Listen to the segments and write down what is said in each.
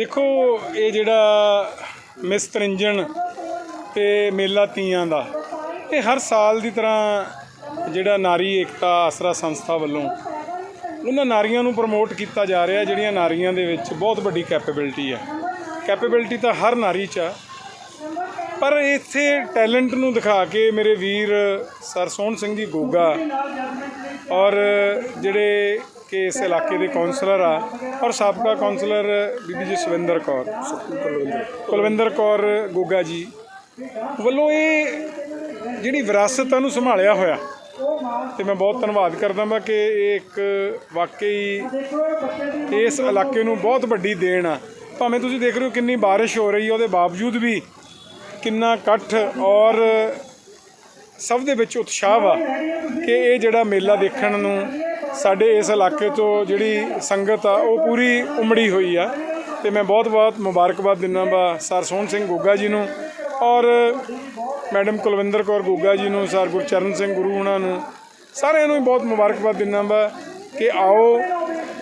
ਦੇਖੋ, ਇਹ ਜਿਹੜਾ ਮਿਸਤਰਿੰਜਣ ਤੇ ਮੇਲਾ ਤੀਆਂ ਦਾ, ਇਹ ਹਰ ਸਾਲ ਦੀ ਤਰ੍ਹਾਂ ਜਿਹੜਾ ਨਾਰੀ ਏਕਤਾ ਆਸਰਾ ਸੰਸਥਾ ਵੱਲੋਂ ਉਹਨਾਂ ਨਾਰੀਆਂ ਨੂੰ ਪ੍ਰਮੋਟ ਕੀਤਾ ਜਾ ਰਿਹਾ, ਜਿਹੜੀਆਂ ਨਾਰੀਆਂ ਦੇ ਵਿੱਚ ਬਹੁਤ ਵੱਡੀ ਕੈਪੇਬਿਲਿਟੀ ਹੈ। ਕੈਪੇਬਿਲਿਟੀ ਤਾਂ ਹਰ ਨਾਰੀ 'ਚ ਆ। ਪਰ ਇੱਥੇ ਟੈਲੈਂਟ ਨੂੰ ਦਿਖਾ ਕੇ ਮੇਰੇ ਵੀਰ ਸਰ ਸੋਹਣ ਸਿੰਘ ਜੀ ਗੋਗਾ ਔਰ ਜਿਹੜੇ ਕਿ ਇਸ ਇਲਾਕੇ ਦੇ ਕਾਉਂਸਲਰ ਆ ਔਰ ਸਾਬਕਾ ਕਾਉਂਸਲਰ ਬੀਬੀ ਜਸਵਿੰਦਰ ਕੌਰ। ਕੁਲਵਿੰਦਰ ਕੌਰ ਗੋਗਾ ਜੀ ਵੱਲੋਂ ਇਹ ਜਿਹੜੀ ਵਿਰਾਸਤ ਨੂੰ ਸੰਭਾਲਿਆ ਹੋਇਆ। ਤੇ ਮੈਂ ਬਹੁਤ ਧੰਨਵਾਦ ਕਰਦਾ ਹਾਂ ਕਿ ਇਹ ਇੱਕ ਵਾਕਈ ਇਸ ਇਲਾਕੇ ਨੂੰ ਬਹੁਤ ਵੱਡੀ ਦੇਣ ਆ। ਭਾਵੇਂ ਤੁਸੀਂ ਦੇਖ ਰਹੇ ਹੋ ਕਿੰਨੀ ਬਾਰਿਸ਼ ਹੋ ਰਹੀ ਹੈ ਉਹਦੇ ਬਾਵਜੂਦ ਵੀ ਕਿੰਨਾ ਇਕੱਠ ਔਰ ਸਭ ਦੇ ਵਿੱਚ ਉਤਸ਼ਾਹ ਵਾ ਕਿ ਇਹ ਜਿਹੜਾ ਮੇਲਾ ਦੇਖਣ ਨੂੰ ਸਾਡੇ ਇਸ ਇਲਾਕੇ ਤੋਂ ਜਿਹੜੀ ਸੰਗਤ ਆ ਉਹ ਪੂਰੀ ਉਮੜੀ ਹੋਈ ਆ ਤੇ ਮੈਂ ਬਹੁਤ ਬਹੁਤ ਮੁਬਾਰਕਬਾਦ ਦਿੰਦਾ ਵਾ ਸਰ ਸੋਹਣ ਸਿੰਘ ਗੋਗਾ ਜੀ ਨੂੰ ਔਰ ਮੈਡਮ ਕੁਲਵਿੰਦਰ ਕੌਰ ਗੋਗਾ ਜੀ ਨੂੰ ਸਰ ਗੁਰਚਰਨ ਸਿੰਘ ਗੁਰੂ ਉਹਨਾਂ ਨੂੰ ਸਾਰਿਆਂ ਨੂੰ ਹੀ ਬਹੁਤ ਮੁਬਾਰਕਬਾਦ ਦਿੰਦਾ ਵਾ ਕਿ ਆਓ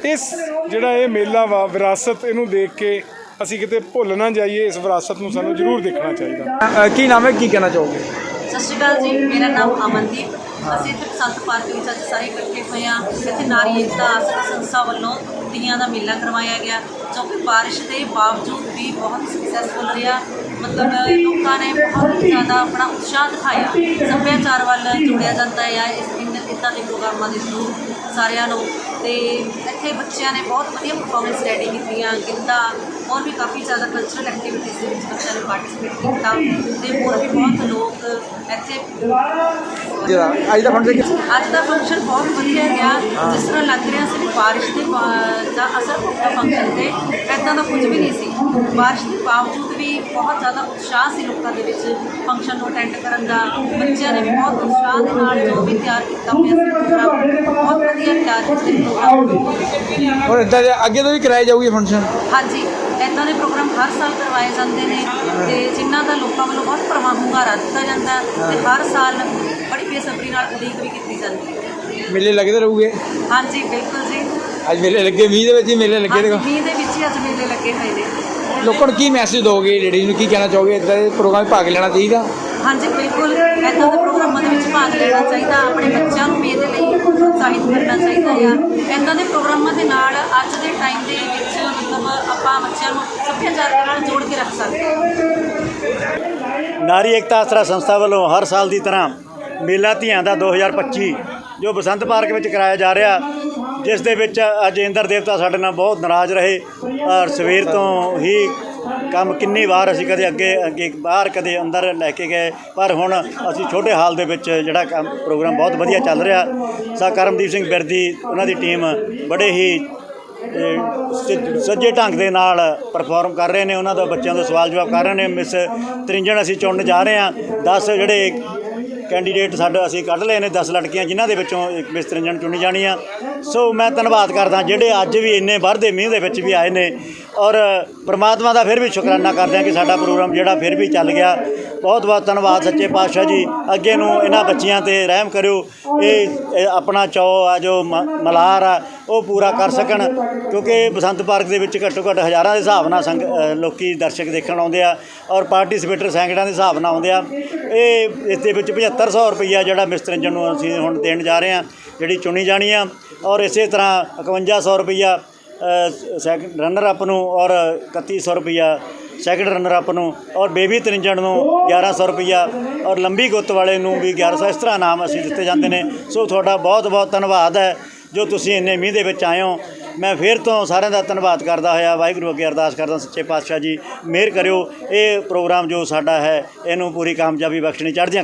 ਇਸ ਜਿਹੜਾ ਇਹ ਮੇਲਾ ਵਾ ਵਿਰਾਸਤ ਇਹਨੂੰ ਦੇਖ ਕੇ ਅਸੀਂ ਕਿਤੇ ਭੁੱਲ ਨਾ ਜਾਈਏ ਇਸ ਵਿਰਾਸਤ ਨੂੰ ਸਾਨੂੰ ਜ਼ਰੂਰ ਦੇਖਣਾ ਚਾਹੀਦਾ। ਕੀ ਨਾਮ ਹੈ? ਕੀ ਕਹਿਣਾ ਚਾਹੋਗੇ? ਸਤਿ ਸ਼੍ਰੀ ਅਕਾਲ ਜੀ ਮੇਰਾ ਨਾਮ ਅਮਨਦੀਪ ਅਸੀਂ ਇੱਥੇ ਬਸੰਤ ਪਾਰਕ ਵਿੱਚ ਅੱਜ ਸਾਰੇ ਇਕੱਠੇ ਹੋਏ ਹਾਂ। ਇੱਥੇ ਨਾਰੀ ਏਕਤਾ ਆਸਰਾ ਸੰਸਥਾ ਵੱਲੋਂ ਤੀਆਂ ਦਾ ਮੇਲਾ ਕਰਵਾਇਆ ਗਿਆ, ਜੋ ਕਿ ਬਾਰਿਸ਼ ਦੇ ਬਾਵਜੂਦ ਵੀ ਬਹੁਤ ਸਕਸੈਸਫੁਲ ਰਿਹਾ। ਮਤਲਬ ਲੋਕਾਂ ਨੇ ਬਹੁਤ ਜ਼ਿਆਦਾ ਆਪਣਾ ਉਤਸ਼ਾਹ ਦਿਖਾਇਆ। ਸੱਭਿਆਚਾਰ ਵੱਲ ਜੋੜਿਆ ਜਾਂਦਾ ਹੈ ਇਸ ਇੱਦਾਂ ਦੇ ਪ੍ਰੋਗਰਾਮਾਂ ਦੇ ਥਰੂ ਸਾਰਿਆਂ ਨੂੰ। ਤੇ ਇੱਥੇ ਬੱਚਿਆਂ ਨੇ ਬਹੁਤ ਵਧੀਆ ਪਰਫਾਰਮੈਂਸ ਰੈਡੀ ਕੀਤੀਆਂ। ਗਿੱਧਾ, ਹੋਰ ਵੀ ਕਾਫੀ ਜ਼ਿਆਦਾ ਕਲਚਰਲ ਐਕਟੀਵਿਟੀਜ਼ ਦੇ ਵਿੱਚ ਬੱਚਿਆਂ ਨੇ ਪਾਰਟਿਸਿਪੇਟ ਕੀਤਾ। ਤੇ ਹੋਰ ਵੀ ਬਹੁਤ ਲੋਕ ਇੱਥੇ ਅੱਜ ਦਾ ਫੰਕਸ਼ਨ ਅੱਜ ਦਾ ਫੰਕਸ਼ਨ ਬਹੁਤ ਵਧੀਆ ਗਿਆ। ਜਿਸ ਤਰ੍ਹਾਂ ਲੱਗ ਰਿਹਾ ਸੀ ਵੀ ਬਾਰਿਸ਼ ਦੇ ਬਾ- ਦਾ ਅਸਰ ਹੋਊਗਾ ਫੰਕਸ਼ਨ ਤੇ ਐਦਾਂ ਦਾ ਕੁਝ ਵੀ ਨਹੀਂ ਸੀ। ਬਾਰਿਸ਼ ਦੇ ਬਾਵਜੂਦ ਵੀ ਬਹੁਤ ਜ਼ਿਆਦਾ ਉਤਸ਼ਾਹ ਸੀ ਲੋਕਾਂ ਦੇ ਵਿੱਚ ਫੰਕਸ਼ਨ ਨੂੰ ਅਟੈਂਡ ਕਰਨ ਦਾ। ਬੱਚਿਆਂ ਨੇ ਵੀ ਬਹੁਤ ਉਤਸ਼ਾਹ ਦੇ ਨਾਲ ਜੋ ਵੀ ਤਿਆਰ ਕੀਤਾ ਹੋਇਆ ਸੀ ਪ੍ਰੋਗਰਾਮ ਬਹੁਤ ਵਧੀਆ ਤਿਆਰ ਕੀਤੇ ਪ੍ਰੋਗਰਾਮ ਔਰ ਇਦਾਂ ਦੇ ਅੱਗੇ ਤੋਂ ਵੀ ਕਰਾਏ ਜਾਊਗੇ ਫੰਕਸ਼ਨ ਹਾਂਜੀ ਇੱਦਾਂ ਦੇ ਪ੍ਰੋਗਰਾਮ ਹਰ ਸਾਲ ਕਰਵਾਏ ਜਾਂਦੇ ਨੇ ਤੇ ਜਿਨ੍ਹਾਂ ਦਾ ਲੋਕਾਂ ਵੱਲੋਂ ਬਹੁਤ ਪ੍ਰਵਾਹ ਹੁੰਗਾਰਾ ਦਿੱਤਾ ਜਾਂਦਾ ਤੇ ਹਰ ਸਾਲ ਬੇਸਬਰੀ ਨਾਲ ਉਡੀਕ ਵੀ ਕੀਤੀ ਜਾਂਦੀ ਹੈ। ਮੇਲੇ ਲੱਗਦੇ ਰਹੂਗੇ? ਹਾਂਜੀ ਬਿਲਕੁਲ ਜੀ। ਅੱਜ ਮੇਲੇ ਲੱਗੇ ਮੀਂਹ ਦੇ ਵਿੱਚ ਹੀ ਮੇਲੇ ਲੱਗੇ ਹਾਂਜੀ ਨੇ ਮੀਂਹ ਦੇ ਵਿੱਚ ਹੀ ਅੱਜ ਮੇਲੇ ਲੱਗੇ ਹੋਏ ਨੇ। ਲੋਕਾਂ ਨੂੰ ਕੀ ਮੈਸੇਜ ਦੋਗੇ ਲੇਡੀਜ਼ ਨੂੰ ਕੀ ਕਹਿਣਾ ਚਾਹੋਗੇ? ਇਦਾਂ ਦੇ ਪ੍ਰੋਗਰਾਮ 'ਚ ਭਾਗ ਲੈਣਾ ਚਾਹੀਦਾ? ਹਾਂਜੀ ਬਿਲਕੁਲ। ਇੱਦਾਂ ਦੇ ਪ੍ਰੋਗਰਾਮਾਂ ਦੇ ਵਿੱਚ ਭਾਗ ਲੈਣਾ ਚਾਹੀਦਾ ਆਪਣੇ ਬੱਚਿਆਂ ਨੂੰ ਵੀ ਇਹਦੇ ਲਈ ਉਤਸ਼ਾਹਿਤ ਕਰਨਾ ਚਾਹੀਦਾ ਆ। ਇੱਦਾਂ ਦੇ ਪ੍ਰੋਗਰਾਮਾਂ ਦੇ ਨਾਲ ਅੱਜ ਦੇ ਟਾਈਮ ਦੇ ਵਿੱਚ ਮਤਲਬ ਆਪਾਂ ਬੱਚਿਆਂ ਨੂੰ ਸੱਭਿਆਚਾਰ ਦੇ ਨਾਲ ਜੋੜ ਕੇ ਰੱਖ ਸਕਦੇ ਹਾਂ। ਨਾਰੀ ਏਕਤਾ ਆਸਰਾ ਸੰਸਥਾ ਵੱਲੋਂ ਹਰ ਸਾਲ ਦੀ ਤਰ੍ਹਾਂ ਮੇਲਾ ਧੀਆਂ ਦਾ 2025 ਜੋ ਬਸੰਤ ਪਾਰਕ ਵਿੱਚ ਕਰਾਇਆ ਜਾ ਰਿਹਾ, ਜਿਸ ਦੇ ਵਿੱਚ ਅੱਜ ਇੰਦਰ ਦੇਵਤਾ ਸਾਡੇ ਨਾਲ ਬਹੁਤ ਨਾਰਾਜ਼ ਰਹੇ। ਔਰ ਸਵੇਰ ਤੋਂ ਹੀ ਕੰਮ ਕਿੰਨੀ ਵਾਰ ਅਸੀਂ ਕਦੇ ਅੱਗੇ ਅੱਗੇ ਬਾਹਰ ਕਦੇ ਅੰਦਰ ਲੈ ਕੇ ਗਏ, ਪਰ ਹੁਣ ਅਸੀਂ ਛੋਟੇ ਹਾਲ ਦੇ ਵਿੱਚ ਜਿਹੜਾ ਕੰਮ, ਪ੍ਰੋਗਰਾਮ ਬਹੁਤ ਵਧੀਆ ਚੱਲ ਰਿਹਾ। ਸਾ ਕਰਮਦੀਪ ਸਿੰਘ ਬਿਰਦੀ, ਉਹਨਾਂ ਦੀ ਟੀਮ ਬੜੇ ਹੀ ਸੱਜੇ ਢੰਗ ਦੇ ਨਾਲ ਪਰਫਾਰਮ ਕਰ ਰਹੇ ਨੇ। ਉਹਨਾਂ ਦਾ ਬੱਚਿਆਂ ਦਾ ਸਵਾਲ ਜਵਾਬ ਕਰ ਰਹੇ ਨੇ। ਮਿਸ ਤ੍ਰਿੰਜਣ, ਅਸੀਂ ਚੁਣਨ ਜਾ ਰਹੇ ਹਾਂ। 10 ਜਿਹੜੇ ਕੈਂਡੀਡੇਟ ਸਾਡੇ ਅਸੀਂ ਕੱਢ ਲਏ ਨੇ 10 ਲੜਕੀਆਂ ਜਿਨ੍ਹਾਂ ਦੇ ਵਿੱਚੋਂ ਇੱਕ ਮਿਸ ਤ੍ਰਿੰਜਣ ਚੁਣੀ ਜਾਣੀ ਆ। ਸੋ ਮੈਂ ਧੰਨਵਾਦ ਕਰਦਾ ਜਿਹੜੇ ਅੱਜ ਵੀ ਇੰਨੇ ਵਰਦੇ ਮੀਂਹ ਦੇ ਵਿੱਚ ਵੀ ਆਏ ਨੇ ਔਰ ਪ੍ਰਮਾਤਮਾ ਦਾ ਫਿਰ ਵੀ ਸ਼ੁਕਰਾਨਾ ਕਰਦੇ ਹਾਂ ਕਿ ਸਾਡਾ ਪ੍ਰੋਗਰਾਮ ਜਿਹੜਾ ਫਿਰ ਵੀ ਚੱਲ ਗਿਆ। ਬਹੁਤ ਬਹੁਤ ਧੰਨਵਾਦ ਸੱਚੇ ਪਾਤਸ਼ਾਹ ਜੀ। ਅੱਗੇ ਨੂੰ ਇਹਨਾਂ ਬੱਚਿਆਂ ਤੇ ਰਹਿਮ ਕਰਿਓ। ਇਹ ਆਪਣਾ ਚੌ ਆ ਜੋ ਮ- ਮਲਾਰ ਆ ਉਹ ਪੂਰਾ ਕਰ ਸਕਣ। ਕਿਉਂਕਿ ਬਸੰਤ ਪਾਰਕ ਦੇ ਵਿੱਚ ਘੱਟੋ ਘੱਟ ਹਜ਼ਾਰਾਂ ਦੇ ਹਿਸਾਬ ਨਾਲ ਸੰਗ ਅ, ਲੋਕੀ ਦਰਸ਼ਕ ਦੇਖਣ ਆਉਂਦੇ ਆ ਔਰ ਪਾਰਟਿਸਿਪੇਟਰ ਸੈਂਕੜਾਂ ਦੇ ਹਿਸਾਬ ਨਾਲ ਆਉਂਦੇ ਆ। ਇਹ ਇਸ ਦੇ ਵਿੱਚ 7500 ਰੁਪਈਆ ਜਿਹੜਾ ਮਿਸਤਰੰਜਨ ਨੂੰ ਅਸੀਂ ਹੁਣ ਦੇਣ ਜਾ ਰਹੇ ਹਾਂ, ਜਿਹੜੀ ਚੁਣੀ ਜਾਣੀ ਆ। ਔਰ ਇਸੇ ਤਰ੍ਹਾਂ 5100 ਰੁਪਈਆ ਸੈਕੰਡ ਰਨਰ ਅਪ ਨੂੰ ਔਰ 3100 ਰੁਪਈਆ ਸੈਕਿੰਡ ਰਨਰ ਅਪ ਨੂੰ ਔਰ ਬੇਬੀ ਤਰਿੰਜਣ ਨੂੰ 1100 ਰੁਪਈਆ ਔਰ ਲੰਬੀ ਗੁੱਤ ਵਾਲੇ ਨੂੰ ਵੀ 1100 ਇਸ ਤਰ੍ਹਾਂ ਇਨਾਮ ਅਸੀਂ ਦਿੱਤੇ ਜਾਂਦੇ ਨੇ। ਸੋ ਤੁਹਾਡਾ ਬਹੁਤ ਬਹੁਤ ਧੰਨਵਾਦ ਹੈ ਜੋ ਤੁਸੀਂ ਇੰਨੇ ਮੀਂਹ ਦੇ ਵਿੱਚ ਆਏ ਹੋ। ਮੈਂ ਫਿਰ ਤੋਂ ਸਾਰਿਆਂ ਦਾ ਧੰਨਵਾਦ ਕਰਦਾ ਹੋਇਆ, ਵਾਹਿਗੁਰੂ ਅੱਗੇ ਅਰਦਾਸ ਕਰਦਾ ਸੱਚੇ ਪਾਤਸ਼ਾਹ ਜੀ, ਮਿਹਰ ਕਰਿਓ। ਇਹ ਪ੍ਰੋਗਰਾਮ ਜੋ ਸਾਡਾ ਹੈ, ਇਹਨੂੰ ਪੂਰੀ ਕਾਮਯਾਬੀ ਬਖਸ਼ਣੀ ਚੜ੍ਹਦੀਆਂ